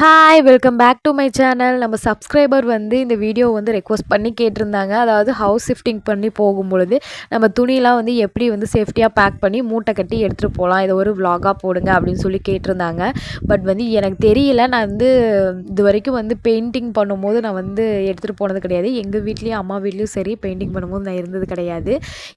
Hi welcome back to my channel நம்ம subscriber வந்து இந்த வீடியோ வந்து ரெக்வஸ்ட் பண்ணி கேட்டிருந்தாங்க. அதாவது ஹவுஸ் ஷிஃப்டிங் பண்ணி போகும்பொழுது நம்ம துணியெலாம் வந்து எப்படி வந்து சேஃப்டியாக பேக் பண்ணி மூட்டை கட்டி எடுத்துகிட்டு போகலாம். இதை ஒரு விலாகாக போடுங்க அப்படின்னு சொல்லி கேட்டிருந்தாங்க. பட் வந்து எனக்கு தெரியல. நான் வந்து இது வரைக்கும் வந்து பெயிண்டிங் பண்ணும்போது நான் வந்து எடுத்துகிட்டு போனது கிடையாது. எங்கள் வீட்லேயும் அம்மா வீட்லேயும் சரி பெயிண்டிங் பண்ணும்போது நான் இருந்தது கிடையாது.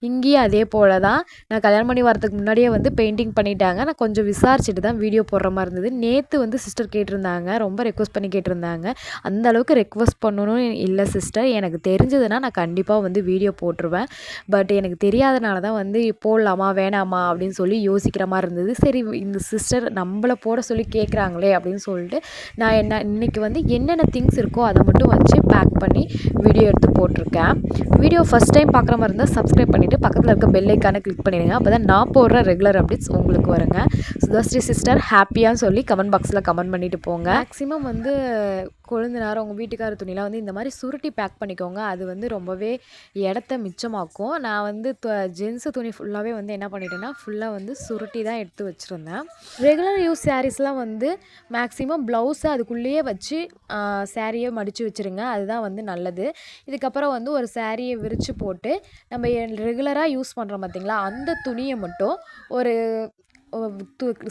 இங்கேயும் அதே போல் தான் நான் கல்யாணம் பண்ணி வரதுக்கு முன்னாடியே வந்து பெயிண்டிங் பண்ணிட்டாங்க. நான் கொஞ்சம் விசாரிச்சுட்டு தான் வீடியோ போடுற மாதிரி இருந்தது. நேற்று வந்து சிஸ்டர் கேட்டிருந்தாங்க. ரொம்ப ரெக்வஸ்ட் பண்ணி கேட்டிருந்தாங்க. அந்த அளவுக்கு ரெக்வஸ்ட் பண்ணணும்னு இல்லை சிஸ்டர் எனக்கு தெரிஞ்சதுன்னா நான் கண்டிப்பாக வந்து வீடியோ போட்டுருவேன். பட் எனக்கு தெரியாதனால தான் வந்து போடலாமா வேணாமா அப்படின்னு சொல்லி யோசிக்கிற மாதிரி இருந்தது. சரி இந்த சிஸ்டர் நம்மளை போட சொல்லி கேட்குறாங்களே அப்படின்னு சொல்லிட்டு நான் என்ன இன்னைக்கு வந்து என்னென்ன திங்ஸ் இருக்கோ அதை மட்டும் வச்சு பேக் பண்ணி வீடியோ எடுத்து போட்டிருக்கேன். வீடியோ ஃபஸ்ட் டைம் பார்க்குற மாதிரி இருந்தால் சப்ஸ்கிரைப் பண்ணிவிட்டு பக்கத்தில் இருக்க பெல் ஐக்கானை கிளிக் பண்ணிடுங்க. அப்போ தான் நான் போடுற ரெகுலர் அப்டேட்ஸ் உங்களுக்கு வருங்க. சுதாஸ்ரீ சிஸ்டர் ஹாப்பியான்னு சொல்லி கமெண்ட் பாக்ஸில் கமெண்ட் பண்ணிவிட்டு போங்க. மேக்ஸிமம் வந்து கொழுந்தினார் உங்கள் வீட்டுக்கார துணிலாம் வந்து இந்த மாதிரி சுருட்டி பேக் பண்ணிக்கோங்க. அது வந்து ரொம்பவே இடத்த மிச்சமாக்கும். நான் வந்து ஜென்ஸு துணி ஃபுல்லாகவே வந்து என்ன பண்ணிட்டேன்னா ஃபுல்லாக வந்து சுருட்டி தான் எடுத்து வச்சுருந்தேன். ரெகுலர் யூஸ் சாரீஸ்லாம் வந்து மேக்ஸிமம் ப்ளவுஸை அதுக்குள்ளேயே வச்சு சாரியை மடித்து வச்சுருங்க. அதுதான் வந்து நல்லது. இதுக்கப்புறம் வந்து ஒரு சாரியை விரித்து போட்டு நம்ம ரெகுலராக யூஸ் பண்ணுறோம் பார்த்தீங்களா அந்த துணியை மட்டும் ஒரு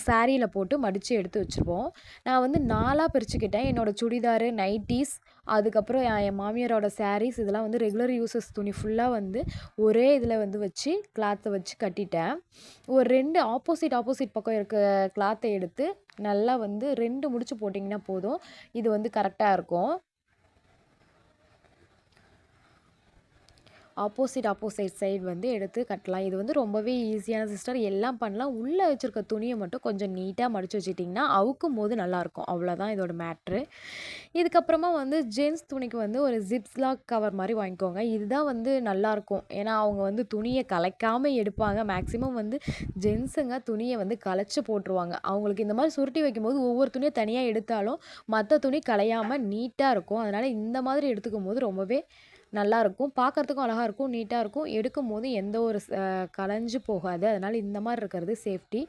சாரியில் போட்டு மடித்து எடுத்து வச்சுருவோம். நான் வந்து நாலாக பிரிச்சுக்கிட்டேன். என்னோடய சுடிதாரு நைட்டீஸ் அதுக்கப்புறம் என் என் மாமியாரோட சாரீஸ் இதெல்லாம் வந்து ரெகுலர் யூசஸ் துணி ஃபுல்லாக வந்து ஒரே இதில் வந்து வச்சு கிளாத்தை வச்சு கட்டிட்டேன். ஒரு ரெண்டு ஆப்போசிட் ஆப்போசிட் பக்கம் இருக்க கிளாத்தை எடுத்து நல்லா வந்து ரெண்டு முடிச்சு போட்டிங்கன்னா போதும். இது வந்து கரெக்டாக இருக்கும். ஆப்போசிட் ஆப்போசிட் சைடு வந்து எடுத்து கட்டலாம். இது வந்து ரொம்பவே ஈஸியான சிஸ்டர் எல்லாம் பண்ணலாம். உள்ளே வச்சுருக்க துணியை மட்டும் கொஞ்சம் நீட்டாக மடித்து வச்சிட்டிங்கன்னா அவுக்கும் போது நல்லாயிருக்கும். அவ்வளோதான் இதோட மேட்ரு இதுக்கப்புறமா வந்து ஜென்ஸ் துணிக்கு வந்து ஒரு ஜிப்ஸ்லாக் கவர் மாதிரி வாங்கிக்கோங்க. இதுதான் வந்து நல்லாயிருக்கும். ஏன்னா அவங்க வந்து துணியை கலைக்காமல் எடுப்பாங்க. மேக்ஸிமம் வந்து ஜென்ஸுங்க துணியை வந்து கலைச்சி போட்டுருவாங்க. அவங்களுக்கு இந்த மாதிரி சுருட்டி வைக்கும்போது ஒவ்வொரு துணியை தனியாக எடுத்தாலும் மற்ற துணி கலையாமல் நீட்டாக இருக்கும். அதனால் இந்த மாதிரி எடுத்துக்கும் போது ரொம்பவே நல்லாயிருக்கும் பார்க்குறதுக்கும் அழகாக இருக்கும் நீட்டாக இருக்கும். எடுக்கும் போது எந்த ஒரு கலைஞ்சு போகாது. அதனால் இந்த மாதிரி இருக்கிறது சேஃப்டி.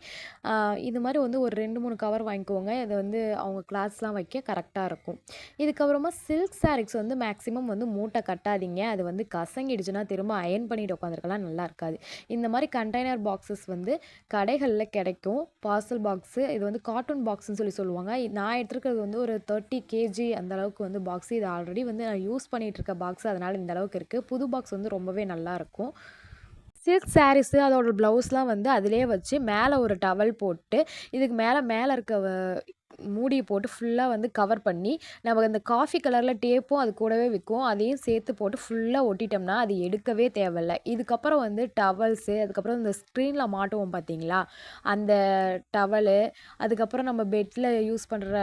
இது மாதிரி வந்து ஒரு ரெண்டு மூணு கவர் வாங்கிக்கோங்க. இதை வந்து அவங்க கிளாஸ்லாம் வைக்க கரெக்டாக இருக்கும். இதுக்கப்புறமா சில்க் சாரீஸ் வந்து மேக்ஸிமம் வந்து மூட்டை கட்டாதீங்க. அது வந்து கசங்கிடுச்சுன்னா திரும்ப அயன் பண்ணிட்டு உட்காந்துருக்கலாம். நல்லா இருக்காது இந்த மாதிரி கண்டெய்னர் பாக்ஸஸ் வந்து கடைகளில் கிடைக்கும். பார்சல் பாக்ஸு இது வந்து கார்ட்டூன் பாக்ஸ்னு சொல்லி சொல்லுவாங்க. நான் எடுத்துருக்கிறது வந்து ஒரு தேர்ட்டி கேஜி அந்த அளவுக்கு வந்து பாக்ஸ். இது ஆல்ரெடி வந்து நான் யூஸ் பண்ணிகிட்டு இருக்க பாக்ஸ். அதனால் அதனால் இந்த அளவுக்கு இருக்குது புது பாக்ஸ் வந்து ரொம்பவே நல்லாயிருக்கும் சில்க் சாரீஸு அதோட ப்ளவுஸ்லாம் வந்து அதிலே வச்சு மேலே ஒரு டவல் போட்டு இதுக்கு மேலே மேலே இருக்க மூடியை போட்டு ஃபுல்லாக வந்து கவர் பண்ணி நம்ம இந்த காஃபி கலரில் டேப்பும் அது கூடவே விற்கும் அதையும் சேர்த்து போட்டு ஃபுல்லாக ஒட்டிட்டோம்னா அது எடுக்கவே தேவையில்ல. இதுக்கப்புறம் வந்து டவல்ஸு அதுக்கப்புறம் இந்த ஸ்க்ரீனில் மாட்டுவோம் பார்த்தீங்களா அந்த டவலு அதுக்கப்புறம் நம்ம பெட்டில் யூஸ் பண்ணுற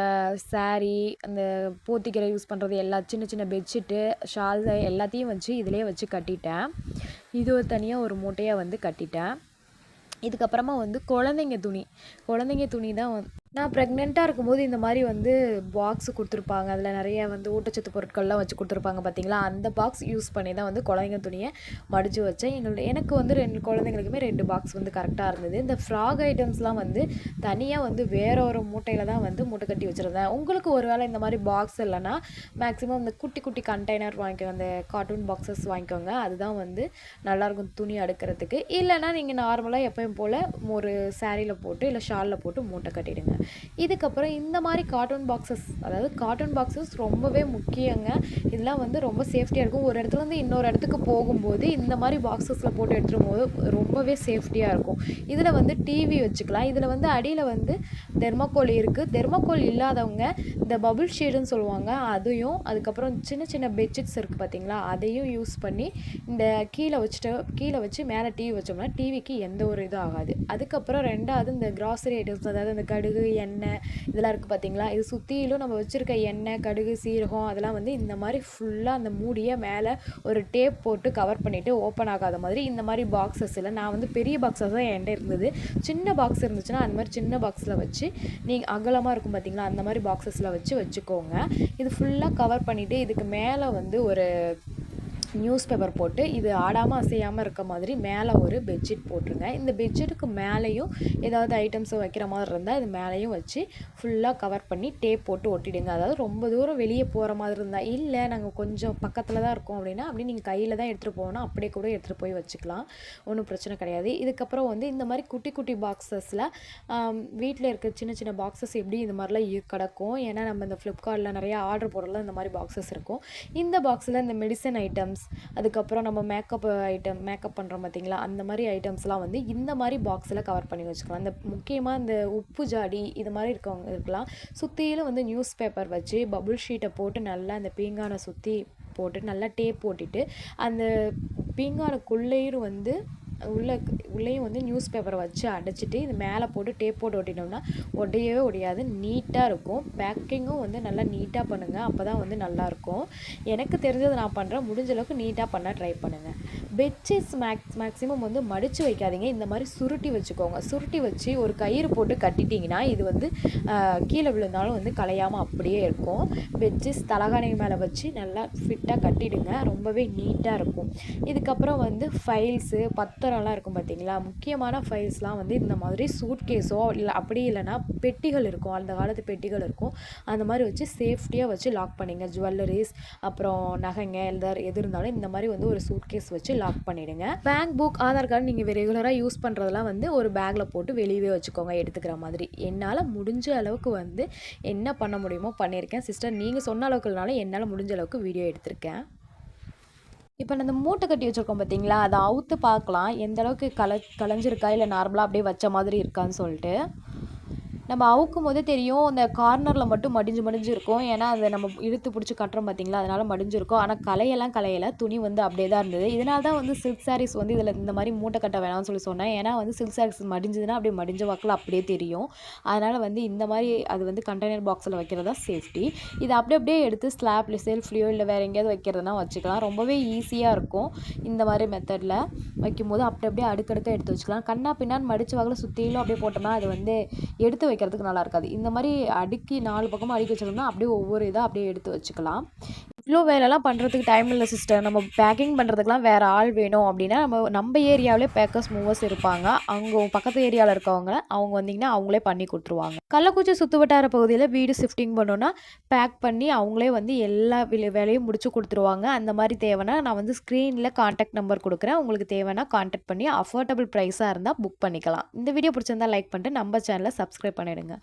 சாரீ அந்த போத்திக்கிற யூஸ் பண்ணுறது எல்லா சின்ன சின்ன பெட்ஷீட்டு ஷால்ஸு எல்லாத்தையும் வச்சு இதிலே வச்சு கட்டிட்டேன். இது ஒரு தனியாக ஒரு மூட்டையாக வந்து கட்டிட்டேன். இதுக்கப்புறமா வந்து குழந்தைங்க துணி. குழந்தைங்க துணி தான் நான் ப்ரெக்னெண்ட்டாக இருக்கும்போது இந்த மாதிரி வந்து பாக்ஸு கொடுத்துருப்பாங்க. அதில் நிறைய வந்து ஊட்டச்சத்து பொருட்கள்லாம் வச்சு கொடுத்துருப்பாங்க பார்த்தீங்களா அந்த பாக்ஸ் யூஸ் பண்ணி தான் வந்து குழந்தைங்க துணியை மடித்து வச்சேன். எங்களுடைய எனக்கு வந்து ரெண்டு குழந்தைங்களுக்குமே ரெண்டு பாக்ஸ் வந்து கரெக்டாக இருந்தது. இந்த ஃப்ராக் ஐட்டம்ஸ்லாம் வந்து தனியாக வந்து வேற ஒரு மூட்டையில் தான் வந்து மூட்டை கட்டி வச்சுருந்தேன். உங்களுக்கு ஒரு வேளை இந்த மாதிரி பாக்ஸ் இல்லைன்னா மேக்ஸிமம் இந்த குட்டி குட்டி கண்டெய்னர் வாங்கிக்கோங்க. அந்த கார்ட்டூன் பாக்ஸஸ் வாங்கிக்கோங்க. அதுதான் வந்து நல்லாயிருக்கும் துணி அடுக்கிறதுக்கு. இல்லைன்னா நீங்கள் நார்மலாக எப்பயும் போல் ஒரு சாரியில் போட்டு இல்லை ஷாலில் போட்டு மூட்டை கட்டிடுங்க. இதுக்கப்புறம் இந்த மாதிரி கார்ட்டூன் பாக்ஸஸ் அதாவது கார்ட்டூன் பாக்ஸஸ் ரொம்பவே முக்கியங்க. இதெல்லாம் வந்து ரொம்ப சேஃப்டியாக இருக்கும். ஒரு இடத்துலேருந்து இன்னொரு இடத்துக்கு போகும்போது இந்த மாதிரி பாக்ஸஸில் போட்டு எடுத்துகிட்டு போது ரொம்பவே சேஃப்டியாக இருக்கும். இதில் வந்து டிவி வச்சுக்கலாம். இதில் வந்து அடியில் வந்து தெர்மக்கோல் இருக்குது தெர்மக்கோல் இல்லாதவங்க இந்த பபுள் ஷீடுன்னு சொல்லுவாங்க அதையும் அதுக்கப்புறம் சின்ன சின்ன பெட்ஷீட்ஸ் இருக்குது பார்த்தீங்களா அதையும் யூஸ் பண்ணி இந்த கீழே வச்சுட்டு கீழே வச்சு மேலே டிவி வச்சோம்னா டிவிக்கு எந்த ஒரு இதுவும் ஆகாது. அதுக்கப்புறம் ரெண்டாவது இந்த கிராசரி ஐட்டம்ஸ் அதாவது இந்த கடுகு எண்ணெய் இதெல்லாம் இருக்குது பார்த்தீங்களா இது சுற்றிலும் நம்ம வச்சுருக்க எண்ணெய் கடுகு சீரகம் அதெல்லாம் வந்து இந்த மாதிரி ஃபுல்லாக அந்த மூடியை மேலே ஒரு டேப் போட்டு கவர் பண்ணிவிட்டு ஓப்பன் ஆகாத மாதிரி இந்த மாதிரி பாக்ஸஸில் நான் வந்து பெரிய பாக்ஸஸ் தான் என்கிட்ட இருந்தது. சின்ன பாக்ஸ் இருந்துச்சுன்னா அந்த மாதிரி சின்ன பாக்ஸில் வச்சு நீங்கள் அகலமாக இருக்கும் பார்த்தீங்களா அந்த மாதிரி பாக்ஸஸில் வச்சு வச்சுக்கோங்க. இது ஃபுல்லாக கவர் பண்ணிவிட்டு இதுக்கு மேலே வந்து ஒரு நியூஸ் பேப்பர் போட்டு இது ஆடாமல் அசையாமல் இருக்க மாதிரி மேலே ஒரு பெட்ஷீட் போட்டுருங்க. இந்த பெட்ஷீட்டுக்கு மேலேயும் ஏதாவது ஐட்டம்ஸ் வைக்கிற மாதிரி இருந்தால் இது மேலேயும் வச்சு ஃபுல்லாக கவர் பண்ணி டேப் போட்டு ஒட்டிடுங்க. அதாவது ரொம்ப தூரம் வெளியே போகிற மாதிரி இருந்தால் இல்லை நாங்கள் கொஞ்சம் பக்கத்தில் தான் இருக்கோம் அப்படின்னா அப்படி நீங்கள் கையில் தான் எடுத்துகிட்டு போகணும். அப்படியே கூட எடுத்துகிட்டு போய் வச்சுக்கலாம். ஒன்றும் பிரச்சனை கிடையாது. இதுக்கப்புறம் வந்து இந்த மாதிரி குட்டி குட்டி பாக்ஸஸில் வீட்டில் இருக்க சின்ன சின்ன பாக்ஸஸ் எப்படி இந்த மாதிரிலாம் கிடக்கும்? ஏன்னா நம்ம இந்த ஃப்ளிப்கார்ட்டில் நிறைய ஆர்டர் போடலாம் இந்த மாதிரி பாக்ஸஸ் இருக்கும். இந்த பாக்ஸில் இந்த மெடிசன் ஐட்டம்ஸ் அதுக்கப்புறம் நம்ம மேக்கப் ஐட்டம் மேக்கப் பண்ணுறோம் பார்த்தீங்களா அந்த மாதிரி ஐட்டம்ஸ்லாம் வந்து இந்த மாதிரி பாக்ஸில் கவர் பண்ணி வச்சுக்கலாம். இந்த முக்கியமாக இந்த உப்பு ஜாடி இது மாதிரி இருக்கவங்க இருக்கலாம். சுற்றிலும் வந்து நியூஸ் பேப்பர் வச்சு பபுள் ஷீட்டை போட்டு நல்லா அந்த பீங்கானை சுற்றி போட்டு நல்லா டேப் போட்டுட்டு அந்த பீங்கானுக்குள்ளேயும் வந்து உள்ளே உள்ளேயும் வந்து நியூஸ் பேப்பரை வச்சு அடைச்சிட்டு இது மேலே போட்டு டேப் போட்டு ஒட்டினோம்னா உடையவே உடையாது நீட்டாக இருக்கும். பேக்கிங்கும் வந்து நல்லா நீட்டாக பண்ணுங்கள் அப்போ தான் வந்து நல்லாயிருக்கும் எனக்கு தெரிஞ்சதை நான் பண்ணுறேன் முடிஞ்ச அளவுக்கு நீட்டாக பண்ண ட்ரை பண்ணுங்கள் பெட்ஷீட்ஸ் மேக்ஸ் மேக்ஸிமம் வந்து மடித்து வைக்காதீங்க. இந்த மாதிரி சுருட்டி வச்சுக்கோங்க. சுருட்டி வச்சு ஒரு கயிறு போட்டு கட்டிட்டிங்கன்னா இது வந்து கீழே விழுந்தாலும் வந்து கலையாமல் அப்படியே இருக்கும். பெட்ஷீட்ஸ் தலகாணி மேலே வச்சு நல்லா ஃபிட்டாக கட்டிடுங்க. ரொம்பவே நீட்டாக இருக்கும். இதுக்கப்புறம் வந்து ஃபைல்ஸு பத்திரம்லாம் இருக்கும் பார்த்தீங்களா முக்கியமான ஃபைல்ஸ்லாம் வந்து இந்த மாதிரி சூட் கேஸோ இல்லை அப்படி இல்லைன்னா பெட்டிகள் இருக்கும். அந்த காலத்து பெட்டிகள் இருக்கும். அந்த மாதிரி வச்சு சேஃப்டியாக வச்சு லாக் பண்ணிங்க. ஜுவல்லரிஸ் அப்புறம் நகைங்க எல்லாம் எது இருந்தாலும் இந்த மாதிரி வந்து ஒரு சூட் கேஸ் வச்சு லாக் பண்ணிவிடுங்க பேங்க் புக் ஆதார் கார்டு நீங்கள் ரெகுலராக யூஸ் பண்ணுறதெல்லாம் வந்து ஒரு பேக்கில் போட்டு வெளியவே வச்சுக்கோங்க எடுத்துக்கிற மாதிரி. என்னால் முடிஞ்ச அளவுக்கு வந்து என்ன பண்ண முடியுமோ பண்ணியிருக்கேன். சிஸ்டர் நீங்கள் சொன்ன அளவுக்குனாலும் என்னால் முடிஞ்ச அளவுக்கு வீடியோ எடுத்திருக்கேன். இப்போ நான் இந்த மூட்டை கட்டி வச்சுருக்கோம் பார்த்தீங்களா அதை அவுத்து பார்க்கலாம். எந்த அளவுக்கு கல கலைஞ்சிருக்கா? இல்லை நார்மலாக அப்படியே வச்ச மாதிரி இருக்கான்னு சொல்லிட்டு. நம்ம அவுக்கும் போதே தெரியும் அந்த கார்னரில் மட்டும் மடிஞ்சு மடிஞ்சு இருக்கும். ஏன்னா அதை நம்ம இழுத்து பிடிச்சி கட்டுறோம் பார்த்தீங்களா அதனால் மடிஞ்சிருக்கும். ஆனால் கலையெல்லாம் கலையில் துணி வந்து அப்படியே தான் இருந்தது. இதனால தான் வந்து சில்க் சாரீஸ் வந்து இதில் இந்த மாதிரி மூட்டை கட்ட வேணாம்னு சொல்லி சொன்னேன். ஏன்னா வந்து சில்க் சாரீஸ் மடிஞ்சதுன்னா அப்படியே மடிஞ்ச வாக்கில் அப்படியே தெரியும். அதனால் வந்து இந்த மாதிரி அது வந்து கண்டெய்னர் பாக்ஸில் வைக்கிறதா சேஃப்டி இதை அப்படியே அப்படியே எடுத்து ஸ்லாப்ல செல்ஃப்லேயோ இல்லை வேறு எங்கேயாவது வைக்கிறதுனா வச்சுக்கலாம். ரொம்பவே ஈஸியாக இருக்கும் இந்த மாதிரி மெத்தடில் வைக்கும்போது. அப்படி அப்படியே அடுக்கடுக்க எடுத்து வச்சுக்கலாம். கண்ணா பின்னான்னு மடிச்சு வாக்கில் சுற்றிலும் அப்படியே போட்டோம்னா அது வந்து எடுத்து வைக்கிறதுக்கு நல்லா இருக்காது. இந்த மாதிரி அடுக்கி நாலு பக்கமும் அடுக்கி வச்சிருந்தோம்னா அப்படியே ஒவ்வொரு இதாக அப்படியே எடுத்து வச்சுக்கலாம். இவ்வளோ வேலைலாம் பண்ணுறதுக்கு டைம் இல்லை சிஸ்டர் நம்ம பேக்கிங் பண்ணுறதுக்குலாம் வேறு ஆள் வேணும் அப்படின்னா நம்ம நம்ம ஏரியாவிலே பேக்கர்ஸ் மூவர்ஸ் இருப்பாங்க. அவங்க பக்கத்து ஏரியாவில் இருக்கவங்க அவங்க வந்தீங்கன்னா அவங்களே பண்ணி கொடுத்துருவாங்க. கள்ளக்குறிச்சி சுற்றுவட்டார பகுதியில் வீடு ஷிஃப்டிங் பண்ணோன்னா பேக் பண்ணி அவங்களே வந்து எல்லா வேலையும் முடிச்சு கொடுத்துருவாங்க. அந்த மாதிரி தேவைன்னா நான் வந்து ஸ்க்ரீனில் காண்டாக்ட் நம்பர் கொடுக்குறேன். உங்களுக்கு தேவைன்னா காண்டாக்ட் பண்ணி அஃபோர்டபுள் ப்ரைஸாக இருந்தால் புக் பண்ணிக்கலாம். இந்த வீடியோ பிடிச்சிருந்தா லைக் பண்ணிட்டு நம்ம சேனலை சப்ஸ்கிரைப் பண்ணிவிடுங்க